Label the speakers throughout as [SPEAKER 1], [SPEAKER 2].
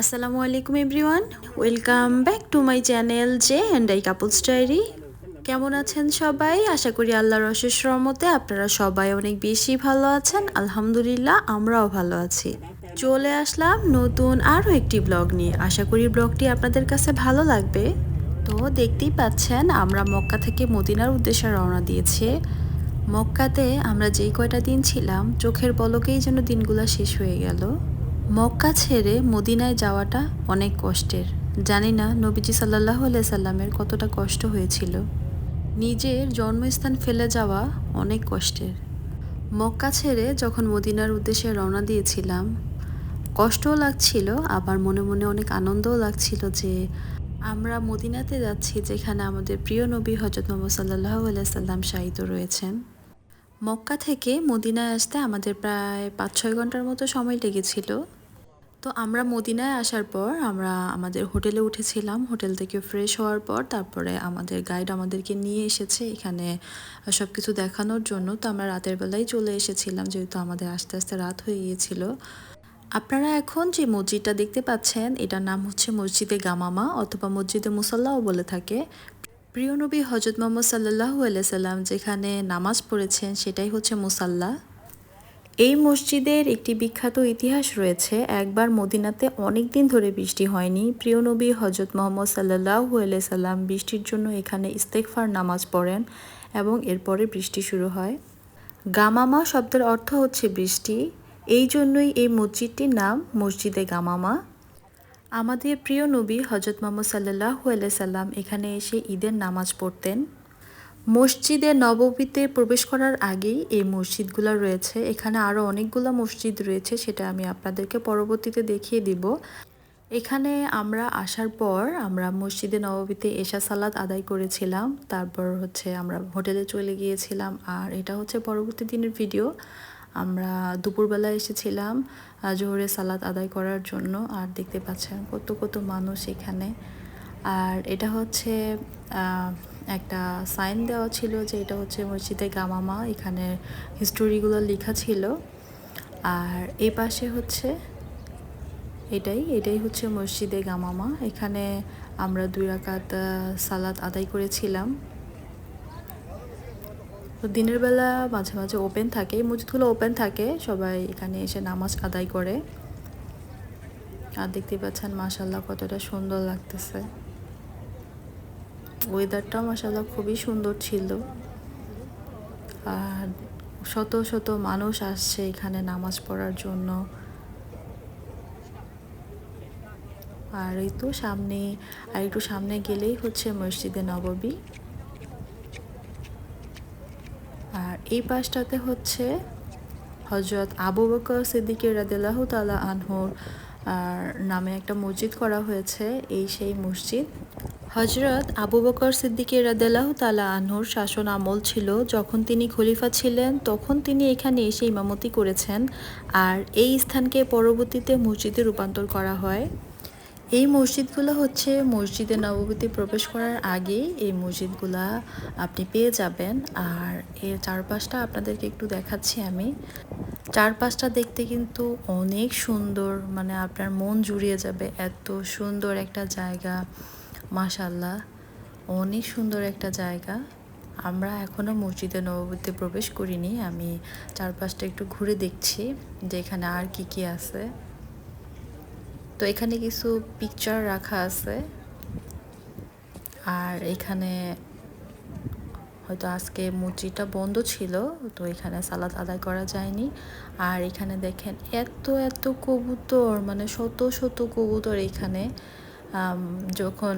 [SPEAKER 1] আসসালামু আলাইকুম everyone. Welcome back to my channel J and I couples diary. কেমন আছেন সবাই? আশা করি আল্লাহর অশেষ রহমতে আপনারা সবাই অনেক বেশি ভালো আছেন। আলহামদুলিল্লাহ, আমরাও ভালো আছি। চলে আসলাম নতুন আরও একটি ব্লগ নিয়ে। আশা করি ব্লগটি আপনাদের কাছে ভালো লাগবে। তো দেখতেই পাচ্ছেন, আমরা মক্কা থেকে মদিনার উদ্দেশ্যে রওনা দিয়েছি। মক্কাতে আমরা যেই কয়টা দিন ছিলাম, চোখের পলকেই যেন দিনগুলো শেষ হয়ে গেল। মক্কা ছেড়ে মদিনায় যাওয়াটা অনেক কষ্টের। জানি না নবীজি সাল্লাহ সাল্লামের কতটা কষ্ট হয়েছিল। নিজের জন্মস্থান ফেলে যাওয়া অনেক কষ্টের। মক্কা ছেড়ে যখন মদিনার উদ্দেশ্যে রওনা দিয়েছিলাম, কষ্টও লাগছিল, আবার মনে মনে অনেক আনন্দও লাগছিল যে আমরা মদিনাতে যাচ্ছি যেখানে আমাদের প্রিয় নবী হজরত মোহাম্মদ সাল্লাহ সাল্লাম শাহিত রয়েছেন। মক্কা থেকে মদিনায় আসতে আমাদের প্রায় পাঁচ ছয় ঘণ্টার মতো সময় লেগেছিল। তো আমরা মদিনায় আসার পর আমরা আমাদের হোটেলে উঠেছিলাম। হোটেল থেকে ফ্রেশ হওয়ার পর তারপরে আমাদের গাইড আমাদেরকে নিয়ে এসেছে এখানে সব কিছু দেখানোর জন্য। তো আমরা রাতের বেলায় চলে এসেছিলাম যেহেতু আমাদের আস্তে আস্তে রাত হয়ে গিয়েছিল। আপনারা এখন যে মসজিদটা দেখতে পাচ্ছেন, এটার নাম হচ্ছে মসজিদে গামামা অথবা মসজিদে মুসাল্লাও বলে থাকে। প্রিয় নবী হজরত মোহাম্মদ সাল্লাহ সাল্লাম যেখানে নামাজ পড়েছেন, সেটাই হচ্ছে মুসাল্লা। এই মসজিদের একটি বিখ্যাত ইতিহাস রয়েছে। একবার মদিনাতে অনেক দিন ধরে বৃষ্টি হয়নি। প্রিয় নবী হজরত মোহাম্মদ সাল্লাহ সাল্লাম বৃষ্টির জন্য এখানে ইস্তেকফার নামাজ পড়েন এবং এরপরে বৃষ্টি শুরু হয়। গামামা শব্দের অর্থ হচ্ছে বৃষ্টি। এই জন্যই এই মসজিদটির নাম মসজিদে গামামা। আমাদের প্রিয় নবী হজরত মোহাম্মদ সাল্লাহ সাল্লাম এখানে এসে ঈদের নামাজ পড়তেন। মসজিদে নববীতে প্রবেশ করার আগেই এই মসজিদগুলো রয়েছে। এখানে আরও অনেকগুলো মসজিদ রয়েছে, সেটা আমি আপনাদেরকে পরবর্তীতে দেখিয়ে দিব। এখানে আমরা আসার পর আমরা মসজিদে নববীতে এশা সালাদ আদায় করেছিলাম, তারপর হচ্ছে আমরা হোটেলে চলে গিয়েছিলাম, আর এটা হচ্ছে পরবর্তী দিনের ভিডিও। আমরা দুপুরবেলা এসেছিলাম জোহরে সালাদ আদায় করার জন্য, আর দেখতে পাচ্ছেন কত কত মানুষ এখানে। আর এটা হচ্ছে একটা সাইন দেওয়া ছিল যে এটা হচ্ছে মসজিদে গামামা, এখানে হিস্টোরিগুলো লেখা ছিল। আর এই পাশে হচ্ছে এটাই এটাই হচ্ছে মসজিদে গামামা। এখানে আমরা দুই রাকাত সালাদ আদায় করেছিলাম। তো দিনের বেলা মাঝে মাঝে ওপেন থাকে মসজিদগুলো ওপেন থাকে, সবাই এখানে এসে নামাজ আদায় করে। আর দেখতে পাচ্ছেন মাসাল্লাহ কতটা সুন্দর লাগতেছে। ওয়েদারটাও মাসাল্লাহ খুবই সুন্দর ছিল। আর শত শত মানুষ আসছে এখানে নামাজ পড়ার জন্য। আর এই তো সামনে, আর একটু সামনে গেলেই হচ্ছে মসজিদে নববী আর এই পাশটাতে হচ্ছে হজরত আবু বকর সিদ্দিকের রাদিল্লাহ তালা আনহুর, আর নামে একটা মসজিদ করা হয়েছে, এই সেই মসজিদ। হজরত আবু বকর রাদেলাহ তালা আনহুর শাসন আমল ছিল, যখন তিনি খলিফা ছিলেন, তখন তিনি এখানে এসে ইমামতি করেছেন আর এই স্থানকে পরবর্তীতে মসজিদে রূপান্তর করা হয়। এই মসজিদগুলো হচ্ছে মসজিদে নববীতে প্রবেশ করার আগে এই মসজিদগুলা আপনি পেয়ে যাবেন। আর এর চারপাশটা আপনাদেরকে একটু দেখাচ্ছি আমি। চারপাশটা দেখতে কিন্তু অনেক সুন্দর মানে আপনার মন জুড়িয়ে যাবে। এত সুন্দর একটা জায়গা। মাশাল্লাহ অনেক সুন্দর একটা জায়গা। আমরা এখনও মসজিদে নববীতে প্রবেশ করিনি, আমি চারপাশটা একটু ঘুরে দেখছি যে এখানে আর কি কি আছে। তো এখানে কিছু পিকচার রাখা আছে। আর এখানে হয়তো আজকে মসজিদটা বন্ধ ছিল, তো এখানে সালাদ আদায় করা যায়নি। আর এখানে দেখেন এত এত কবুতর মানে শত শত কবুতর এখানে। যখন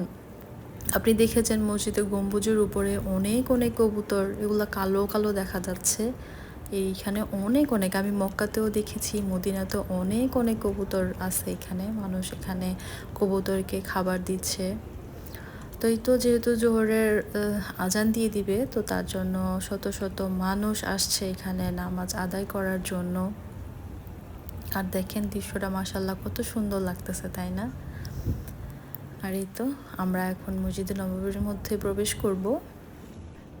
[SPEAKER 1] আপনি দেখেছেন মসজিদের গম্বুজের উপরে অনেক অনেক কবুতর, এগুলো কালো কালো দেখা যাচ্ছে। এইখানে অনেক অনেক, আমি মক্কাতেও দেখেছি, মদিনাতেও অনেক অনেক কবুতর আছে এখানে। মানুষ এখানে কবুতরকে খাবার দিচ্ছে। তো এই তো যেহেতু জোহরের আজান দিয়ে দিবে, তো তার জন্য শত শত মানুষ আসছে এখানে নামাজ আদায় করার জন্য। আর দেখেন দৃশ্যটা মাসাল্লাহ কত সুন্দর লাগতেছে, তাই না? আর এই তো? আমরা এখন মসজিদে নববীর মধ্যে প্রবেশ করব।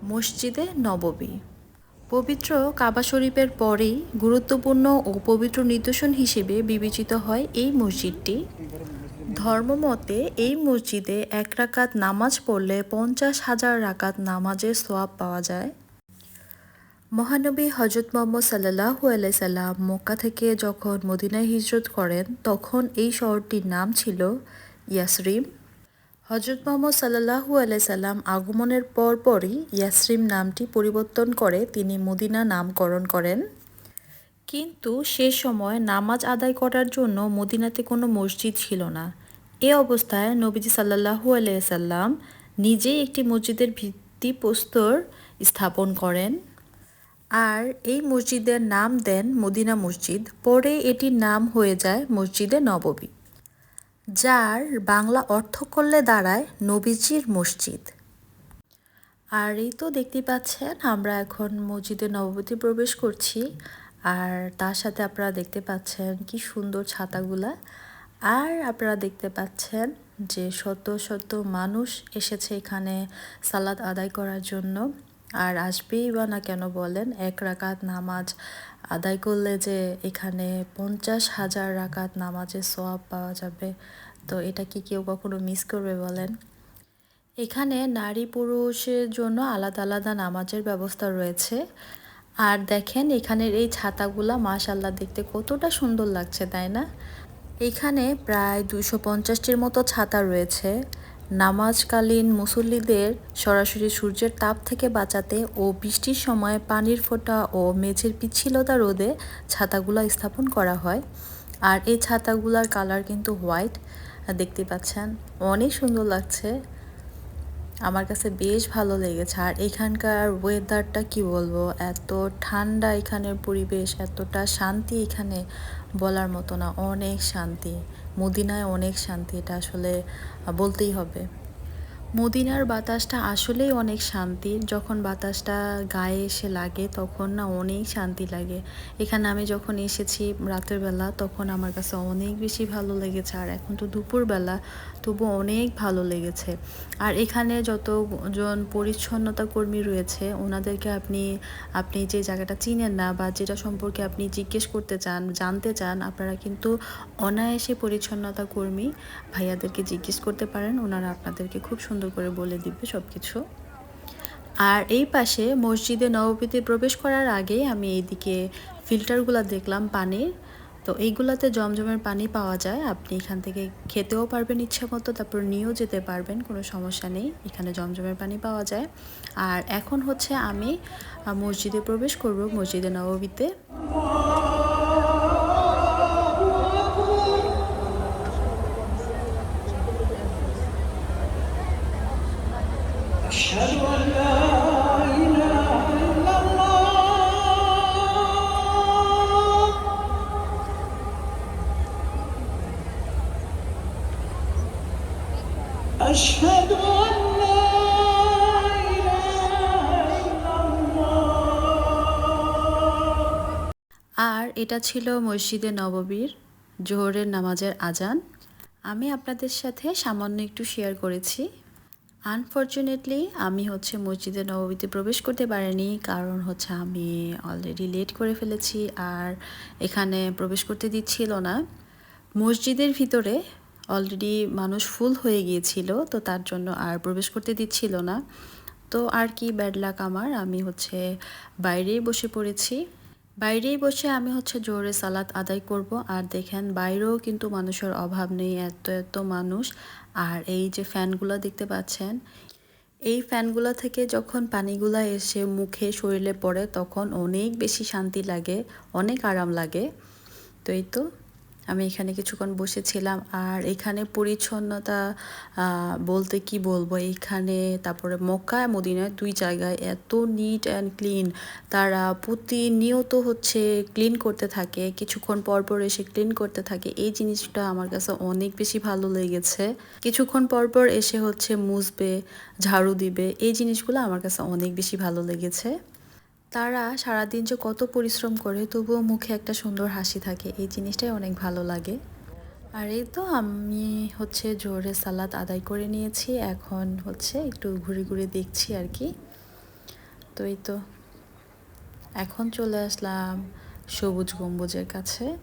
[SPEAKER 1] মসজিদে নববী। পবিত্র কাবা শরীফের পরেই গুরুত্বপূর্ণ ও পবিত্র নিদর্শন হিসেবে বিবেচিত হয় এই মসজিদটি। ধর্মমতে এই মসজিদে এক রাকাত নামাজ পড়লে পঞ্চাশ হাজার রাকাত নামাজের সোয়াব পাওয়া যায়। মহানবী হজরত মোহাম্মদ সাল্লাহু আলাইসাল্লাম মক্কা থেকে যখন মদিনায় হিজরত করেন, তখন এই শহরটির নাম ছিল ইয়াসরিম। হজরত মোহাম্মদ সাল্লাহু আলাইসাল্লাম আগমনের পরপরই ইয়াসরিম নামটি পরিবর্তন করে তিনি মদিনা নামকরণ করেন। কিন্তু সে সময় নামাজ আদায় করার জন্য মদিনাতে কোনো মসজিদ ছিল না। এ অবস্থায় নবীজি সাল্লাহু আলাইসাল্লাম নিজেই একটি মসজিদের ভিত্তিপ্রস্তর স্থাপন করেন। আর এই মসজিদের নাম দেন মদিনা মসজিদ। পরে এটির নাম হয়ে যায় মসজিদে নববী। যার বাংলা অর্থ করলে দাঁড়ায় নবীজির মসজিদ। আর এই তো দেখতে পাচ্ছেন, আমরা এখন মসজিদে নববতী প্রবেশ করছি। আর তার সাথে আপনারা দেখতে পাচ্ছেন কি সুন্দর ছাতাগুলা। আর আপনারা দেখতে পাচ্ছেন যে শত শত মানুষ এসেছে এখানে সালাদ আদায় করার জন্য। আর আসবেই বা না কেন বলেন, এক রাকাত নামাজ আদায় করলে যে এখানে পঞ্চাশ হাজার রাকাত নামাজের সোয়াব পাওয়া যাবে, তো এটা কি কেউ কখনো মিস করবে বলেন? এখানে নারী পুরুষের জন্য আলাদা আলাদা নামাজের ব্যবস্থা রয়েছে। আর দেখেন এখানের এই ছাতাগুলা মাশাল্লাহ দেখতে কতটা সুন্দর লাগছে, তাই না? এখানে প্রায় দুশো পঞ্চাশটির মতো ছাতা রয়েছে। নামাজকালীন মুসল্লিদের সরাসরি সূর্যের তাপ থেকে বাঁচাতে ও বৃষ্টির সময় পানির ফোঁটা ও মেঝের পিচ্ছিলতা রোদে ছাতাগুলো স্থাপন করা হয়। আর এই ছাতাগুলার কালার কিন্তু হোয়াইট। দেখতে পাচ্ছেন, অনেক সুন্দর লাগছে। আমার কাছে বেশ ভালো লেগেছে। আর এখানকার ওয়েদারটা কি বলব? এত ঠান্ডা এখানের পরিবেশ, এতটা শান্তি এখানে বলার মতো না। অনেক শান্তি। মদিনায় অনেক শান্তি এটা আসলে বলতেই হবে। মদিনার বাতাসটা আসলেই অনেক শান্তির যখন বাতাসটা গায়ে এসে লাগে, তখন না অনেক শান্তি লাগে। এখানে আমি যখন এসেছি রাতের বেলা, তখন আমার কাছে অনেক বেশি ভালো লেগেছে। আর এখন তো দুপুরবেলা তবু অনেক ভালো লেগেছে। আর এখানে যতজন পরিচ্ছন্নতা কর্মী রয়েছে, ওনাদেরকে আপনি আপনি যে জায়গাটা চিনেন না বা যেটা সম্পর্কে আপনি জিজ্ঞেস করতে চান, জানতে চান, আপনারা কিন্তু অনায়াসে পরিচ্ছন্নতা কর্মী ভাইয়াদেরকে জিজ্ঞেস করতে পারেন। ওনারা আপনাদেরকে খুব সুন্দর করে বলে দিবে সব কিছু আর এই পাশে মসজিদে নবপীতে প্রবেশ করার আগে আমি এইদিকে ফিল্টারগুলো দেখলাম পানির। তো এইগুলাতে জমজমের পানি পাওয়া যায়। আপনি এখান থেকে খেতেও পারবেন ইচ্ছা মতো, তারপর নিয়েও যেতে পারবেন, কোনো সমস্যা নেই। এখানে জমজমের পানি পাওয়া যায়। আর এখন হচ্ছে আমি মসজিদে প্রবেশ করব মসজিদে নববীতে। أشهد أن لا আর এটা ছিল মসজিদে নববীর জোহরের নামাজের আজান আমি আপনাদের সাথে সামান্য একটু শেয়ার করেছি আনফর্চুনেটলি আমি হচ্ছে মসজিদে নববীতে প্রবেশ করতে পারিনি কারণ হচ্ছে আমি অলরেডি লেট করে ফেলেছি আর এখানে প্রবেশ করতে দিচ্ছিল না মসজিদের ভিতরে অলরেডি মানুষ ফুল হয়ে গিয়েছিল, তো তার জন্য আর প্রবেশ করতে দিচ্ছিল না। তো আর কি ব্যাড লাক আমার, আমি হচ্ছে বাইরেই বসে পড়েছি। বাইরেই বসে আমি হচ্ছে জোরে সালাত আদায় করব। আর দেখেন বাইরেও কিন্তু মানুষের অভাব নেই, এত এত মানুষ। আর এই যে ফ্যানগুলো দেখতে পাচ্ছেন, এই ফ্যানগুলো থেকে যখন পানিগুলো এসে মুখে শরীরে পড়ে, তখন অনেক বেশি শান্তি লাগে, অনেক আরাম লাগে। তো এই তো। আমি এখানে কিছুক্ষণ বসেছিলাম আর এখানে পরিচ্ছন্নতা বলতে কি বলব? এখানে তারপরে মক্কা মদিনায় দুই জায়গায় এত নিট অ্যান্ড ক্লিন তারা প্রতিনিয়ত হচ্ছে ক্লিন করতে থাকে, কিছুক্ষণ পর পর এসে ক্লিন করতে থাকে। এই জিনিসটা আমার কাছে অনেক বেশি ভালো লেগেছে। কিছুক্ষণ পর পর এসে হচ্ছে মুছবে, ঝাড়ু দিবে, এই জিনিসগুলো আমার কাছে অনেক বেশি ভালো লেগেছে। তারা সারাদিন যে কত পরিশ্রম করে, তবুও মুখে একটা সুন্দর হাসি থাকে। এই জিনিসটাই অনেক ভালো লাগে। আর এই তো আমি হচ্ছে জোরে সালাদ আদায় করে নিয়েছি। এখন হচ্ছে একটু ঘুরে ঘুরে দেখছি আর কি। তো এই তো, এখন চলে আসলাম সবুজ গম্বুজের কাছে।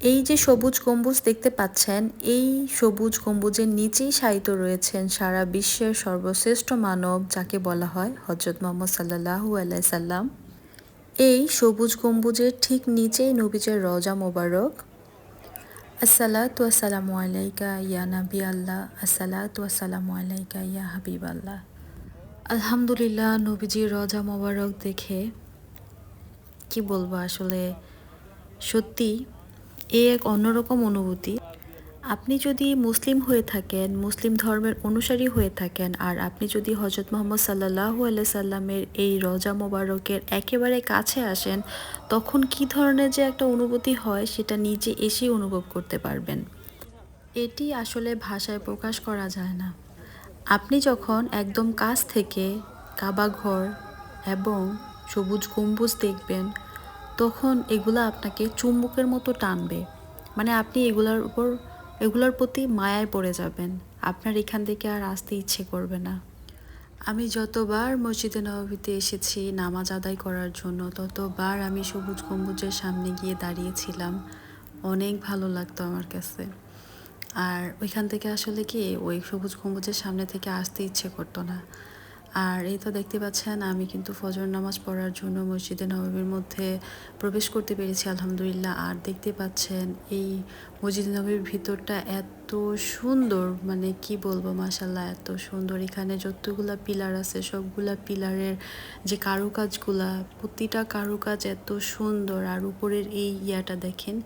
[SPEAKER 1] এই যে সবুজ গম্বুজ দেখতে পাচ্ছেন, এই সবুজ গম্বুজের নিচেই শায়িত রয়েছেন সারা বিশ্বের সর্বশ্রেষ্ঠ মানব, যাকে বলা হয় হজরত মোহাম্মদ সাল্লাহু আলাইসাল্লাম এই সবুজ গম্বুজের ঠিক নিচেই নবীজের রজা মোবারক। আসসালাতু আসসালামু আলাইকা ইয়া নাবি আল্লাহ, আসসালাতু আসসালামু আলাইকা ইয়া হাবিব আল্লাহ। আলহামদুলিল্লাহ, নবীজির রজা মোবারক দেখে কি বলব আসলে সত্যি এ এক অন্যরকম অনুভূতি। আপনি যদি মুসলিম হয়ে থাকেন, মুসলিম ধর্মের অনুসারী হয়ে থাকেন, আর আপনি যদি হজরত মোহাম্মদ সাল্লাহু সাল্লামের এই রজা মোবারকের একেবারে কাছে আসেন, তখন কি ধরনের যে একটা অনুভূতি হয়, সেটা নিজে এসেই অনুভব করতে পারবেন। এটি আসলে ভাষায় প্রকাশ করা যায় না। আপনি যখন একদম কাছ থেকে কাবা ঘর এবং সবুজ গম্বুজ দেখবেন তখন এগুলো আপনাকে চুম্বকের মতো টানবে। মানে আপনি এগুলার উপর, এগুলোর প্রতি মায়ায় পড়ে যাবেন। আপনার এখান থেকে আর আসতে ইচ্ছে করবে না। আমি যতবার মসজিদে নবীতে এসেছি নামাজ আদায় করার জন্য, ততবার আমি সবুজ গম্বুজের সামনে গিয়ে দাঁড়িয়েছিলাম। অনেক ভালো লাগতো আমার কাছে। আর ওইখান থেকে আসলে কি, ওই সবুজ গম্বুজের সামনে থেকে আসতে ইচ্ছে করতো না। আর এই তো দেখতে পাচ্ছেন, আমি কিন্তু ফজর নামাজ পড়ার জন্য মসজিদে নবমীর মধ্যে প্রবেশ করতে পেরেছি, আলহামদুলিল্লাহ। আর দেখতে পাচ্ছেন, এই মসজিদ নবীর ভিতরটা এত সুন্দর মানে কি বলব মাসাল্লাহ এত সুন্দর। এখানে যতগুলা পিলার আছে, সবগুলা পিলারের যে কারুকাজগুলা, প্রতিটা কারুকাজ এত সুন্দর। আর উপরের এই ইয়াটা দেখেন,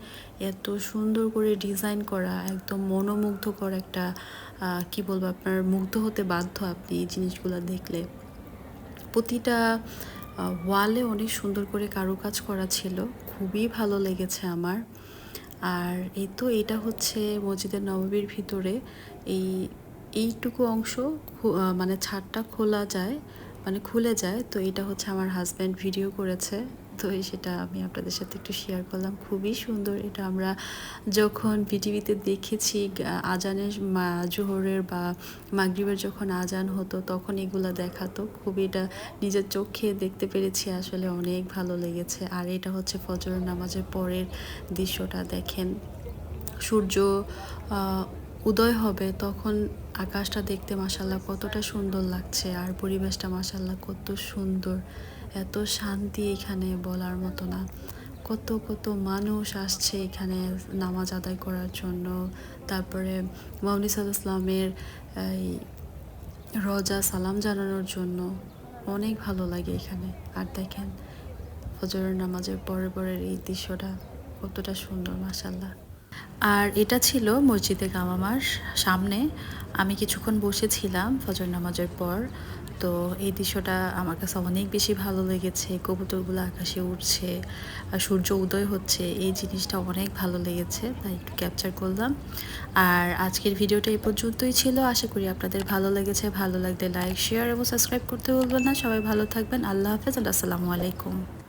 [SPEAKER 1] এত সুন্দর করে ডিজাইন করা, একদম মনোমুগ্ধকর একটা কি বলব আপনার, মুগ্ধ হতে বাধ্য আপনি এই জিনিসগুলো দেখলে। প্রতিটা ওয়ালে অনেক সুন্দর করে কারুকাজ করা ছিল, খুবই ভালো লেগেছে আমার। আর এই তো এটা হচ্ছে মসজিদের নবাবীর ভিতরে। এই, এইটুকু অংশ মানে ছাদটা খোলা যায় মানে খুলে যায়। তো এটা হচ্ছে আমার হাজব্যান্ড ভিডিও করেছে। তো সেটা আমি আপনাদের সাথে একটু শেয়ার করলাম। খুবই সুন্দর এটা আমরা যখন পৃথিবীতে দেখেছি আজানের জোহরের বা মাগরীবের যখন আজান হতো তখন এগুলো দেখাতো। খুবই এটা নিজের চোখে দেখতে পেরেছি, আসলে অনেক ভালো লেগেছে। আর এটা হচ্ছে ফজর নামাজের পরের দৃশ্যটা, দেখেন। সূর্য উদয় হবে তখন আকাশটা দেখতে মাসাল্লাহ কতটা সুন্দর লাগছে। আর পরিবেশটা মাসাল্লাহ কত সুন্দর। এত শান্তি এখানে বলার মতো না। কত কত মানুষ আসছে এখানে নামাজ আদায় করার জন্য। তারপরে ইসলামের, এই, রজা সালাম জানানোর জন্য। অনেক ভালো লাগে এখানে। আর দেখেন, ফজরের নামাজের পরে পরের এই দৃশ্যটা কতটা সুন্দর মাসাল্লাহ আর এটা ছিল মসজিদে গামামার সামনে আমি কিছুক্ষণ বসেছিলাম ফজর নামাজের পর। তো এই দৃশ্যটা আমার কাছে অনেক বেশি ভালো লেগেছে। কবুতরগুলো আকাশে উঠছে আর সূর্য উদয় হচ্ছে, এই জিনিসটা অনেক ভালো লেগেছে, তাই একটু ক্যাপচার করলাম। আর আজকের ভিডিওটা এই পর্যন্তই ছিল। আশা করি আপনাদের ভালো লেগেছে। ভালো লাগলে লাইক শেয়ার এবং সাবস্ক্রাইব করতে বলবেন না। সবাই ভালো থাকবেন। আল্লাহ হাফেজ। আসসালামু আলাইকুম।